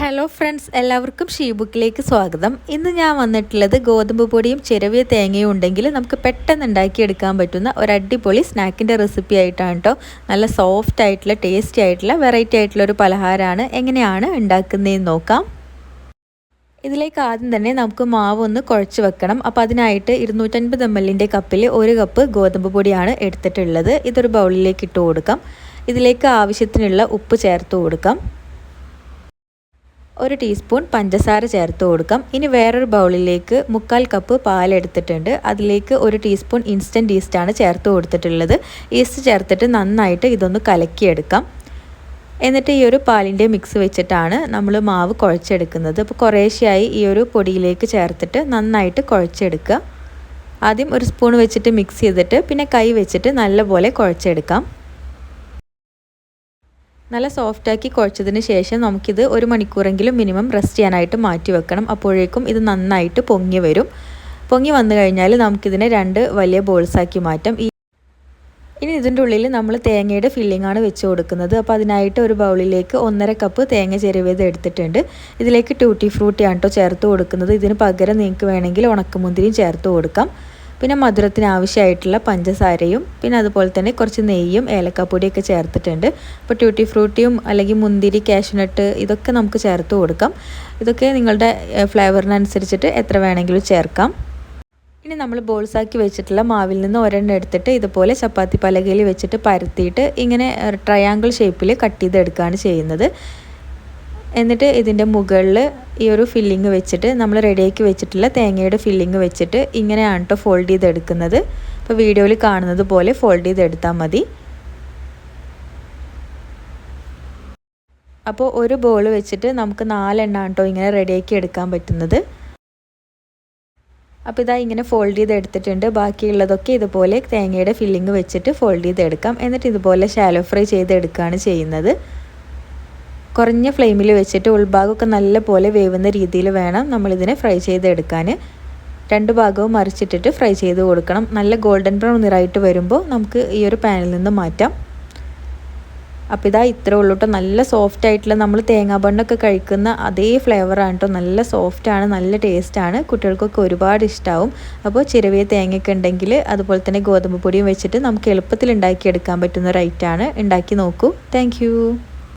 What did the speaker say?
Hello friends എല്ലാവർക്കും she ബുക്കിലേക്ക് സ്വാഗതം. ഇന്ന് ഞാൻ വന്നിട്ടുള്ളത് ഗോതമ്പ് പൊടിയും ചിരവിയ തേങ്ങയും ഉണ്ടെങ്കിൽ നമുക്ക് പെട്ടെന്ന് ഉണ്ടാക്കിയെടുക്കാൻ പറ്റുന്ന ഒരു അടിപൊളി സ്നാക്കിന്റെ റെസിപ്പി ആയിട്ടാണ് കേട്ടോ നല്ല സോഫ്റ്റ് ആയിട്ടുള്ള ടേസ്റ്റി ആയിട്ടുള്ള വെറൈറ്റി ആയിട്ടുള്ള ഒരു പലഹാരമാണ് എങ്ങനെയാണ് ഉണ്ടാക്കുന്നതെന്ന് നോക്കാം. ഇതിലേക്ക് ആദ്യം തന്നെ നമുക്ക് മാവ് ഒന്ന് കുഴച്ച് വെക്കണം. അപ്പോൾ അതിനായിട്ട് ഇരുന്നൂറ്റൻപത് എം എല്ലിന്റെ കപ്പിൽ ഒരു കപ്പ് ഗോതമ്പ് പൊടിയാണ് എടുത്തിട്ടുള്ളത്. ഇതൊരു ബൗളിലേക്ക് ഇട്ട് കൊടുക്കാം. ഇതിലേക്ക് ആവശ്യത്തിനുള്ള ഉപ്പ് ചേർത്ത് കൊടുക്കാം. ഒരു ടീസ്പൂൺ പഞ്ചസാര ചേർത്ത് കൊടുക്കാം. ഇനി വേറൊരു ബൗളിലേക്ക് മുക്കാൽ കപ്പ് പാലെടുത്തിട്ടുണ്ട് അതിലേക്ക് ഒരു ടീസ്പൂൺ ഇൻസ്റ്റന്റ് ഈസ്റ്റാണ് ചേർത്ത് കൊടുത്തിട്ടുള്ളത്. ഈസ്റ്റ് ചേർത്തിട്ട് നന്നായിട്ട് ഇതൊന്ന് കലക്കിയെടുക്കാം. എന്നിട്ട് ഈ ഒരു പാലിന്റെ മിക്സ് വെച്ചിട്ടാണ് നമ്മൾ മാവ് കുഴച്ചെടുക്കുന്നത്. അപ്പോൾ കുറേശ്ശെയായി ഈ ഒരു പൊടിയിലേക്ക് ചേർത്തിട്ട് നന്നായിട്ട് കുഴച്ചെടുക്കുക. ആദ്യം ഒരു സ്പൂൺ വെച്ചിട്ട് മിക്സ് ചെയ്തിട്ട് പിന്നെ കൈ വെച്ചിട്ട് നല്ലപോലെ കുഴച്ചെടുക്കാം. നല്ല സോഫ്റ്റാക്കി കുഴച്ചതിന് ശേഷം നമുക്കിത് ഒരു മണിക്കൂറെങ്കിലും മിനിമം റെസ്റ്റ് ചെയ്യാനായിട്ട് മാറ്റി വെക്കണം. അപ്പോഴേക്കും ഇത് നന്നായിട്ട് പൊങ്ങി വരും. പൊങ്ങി വന്നു കഴിഞ്ഞാൽ നമുക്കിതിനെ രണ്ട് വലിയ ബോൾസാക്കി മാറ്റാം. ഈ ഇനി ഇതിന്റെ ഉള്ളിൽ നമ്മൾ തേങ്ങയുടെ ഫില്ലിംഗ് ആണ് വെച്ച് കൊടുക്കുന്നത്. അപ്പോൾ അതിനായിട്ട് ഒരു ബൗളിലേക്ക് ഒന്നര കപ്പ് തേങ്ങ ചെരുവേത് എടുത്തിട്ടുണ്ട്. ഇതിലേക്ക് ട്യൂട്ടി ഫ്രൂട്ടി കേട്ടോ ചേർത്ത് കൊടുക്കുന്നത്. ഇതിന് പകരം നിങ്ങൾക്ക് വേണമെങ്കിൽ ഉണക്കമുന്തിരിയും ചേർത്ത് കൊടുക്കാം. പിന്നെ മധുരത്തിന് ആവശ്യമായിട്ടുള്ള പഞ്ചസാരയും പിന്നെ അതുപോലെ തന്നെ കുറച്ച് നെയ്യും ഏലക്കാപ്പൊടിയൊക്കെ ചേർത്തിട്ടുണ്ട്. അപ്പോൾ ട്യൂട്ടി ഫ്രൂട്ടിയും അല്ലെങ്കിൽ മുന്തിരി കാഷ്നട്ട് ഇതൊക്കെ നമുക്ക് ചേർത്ത് കൊടുക്കാം. ഇതൊക്കെ നിങ്ങളുടെ ഫ്ലേവറിനനുസരിച്ചിട്ട് എത്ര വേണമെങ്കിലും ചേർക്കാം. ഇനി നമ്മൾ ബോൾസാക്കി വെച്ചിട്ടുള്ള മാവിൽ നിന്ന് ഒരെണ്ണം എടുത്തിട്ട് ഇതുപോലെ ചപ്പാത്തി പലകയിൽ വെച്ചിട്ട് പരത്തിയിട്ട് ഇങ്ങനെ ട്രയാങ്കിൾ ഷേപ്പിൽ കട്ട് ചെയ്തെടുക്കുകയാണ് ചെയ്യുന്നത്. എന്നിട്ട് ഇതിന്റെ മുകളിൽ ഈ ഒരു ഫില്ലിങ് വെച്ചിട്ട് നമ്മൾ റെഡിയാക്കി വെച്ചിട്ടുള്ള തേങ്ങയുടെ ഫില്ലിങ് വെച്ചിട്ട് ഇങ്ങനെയാണ് കേട്ടോ ഫോൾഡ് ചെയ്തെടുക്കുന്നത്. അപ്പോൾ വീഡിയോയിൽ കാണുന്നത് പോലെ ഫോൾഡ് ചെയ്തെടുത്താൽ മതി. അപ്പോൾ ഒരു ബോൾ വെച്ചിട്ട് നമുക്ക് നാലെണ്ണമാണ് കേട്ടോ ഇങ്ങനെ റെഡിയാക്കി എടുക്കാൻ പറ്റുന്നത്. അപ്പോൾ ഇതാ ഇങ്ങനെ ഫോൾഡ് ചെയ്ത് എടുത്തിട്ടുണ്ട് ബാക്കിയുള്ളതൊക്കെ ഇതുപോലെ തേങ്ങയുടെ ഫില്ലിങ് വെച്ചിട്ട് ഫോൾഡ് ചെയ്തെടുക്കാം. എന്നിട്ട് ഇതുപോലെ ഷാലോ ഫ്രൈ ചെയ്തെടുക്കുകയാണ് ചെയ്യുന്നത്. കുറഞ്ഞ ഫ്ലെയിമിൽ വെച്ചിട്ട് ഉൾഭാഗമൊക്കെ നല്ല പോലെ വേവുന്ന രീതിയിൽ വേണം നമ്മളിതിനെ ഫ്രൈ ചെയ്തെടുക്കാൻ. രണ്ട് ഭാഗവും മറിച്ചിട്ടിട്ട് ഫ്രൈ ചെയ്ത് കൊടുക്കണം. നല്ല ഗോൾഡൻ ബ്രൗൺ നിറായിട്ട് വരുമ്പോൾ നമുക്ക് ഈ ഒരു പാനിൽ നിന്ന് മാറ്റാം. അപ്പോൾ ഇതാ ഇത്ര ഉള്ളൂ കേട്ടോ. നല്ല സോഫ്റ്റ് ആയിട്ടുള്ള നമ്മൾ തേങ്ങാ ബണ്ണൊക്കെ കഴിക്കുന്ന അതേ ഫ്ലേവറാണ് കേട്ടോ. നല്ല സോഫ്റ്റാണ് നല്ല ടേസ്റ്റാണ് കുട്ടികൾക്കൊക്കെ ഒരുപാട് ഇഷ്ടമാവും അപ്പോൾ ചിരവിയ തേങ്ങയൊക്കെ ഉണ്ടെങ്കിൽ അതുപോലെ തന്നെ ഗോതമ്പ് പൊടിയും വെച്ചിട്ട് നമുക്ക് എളുപ്പത്തിൽ ഉണ്ടാക്കിയെടുക്കാൻ പറ്റുന്ന ഒരു ഐറ്റമാണ് ഉണ്ടാക്കി നോക്കൂ. താങ്ക്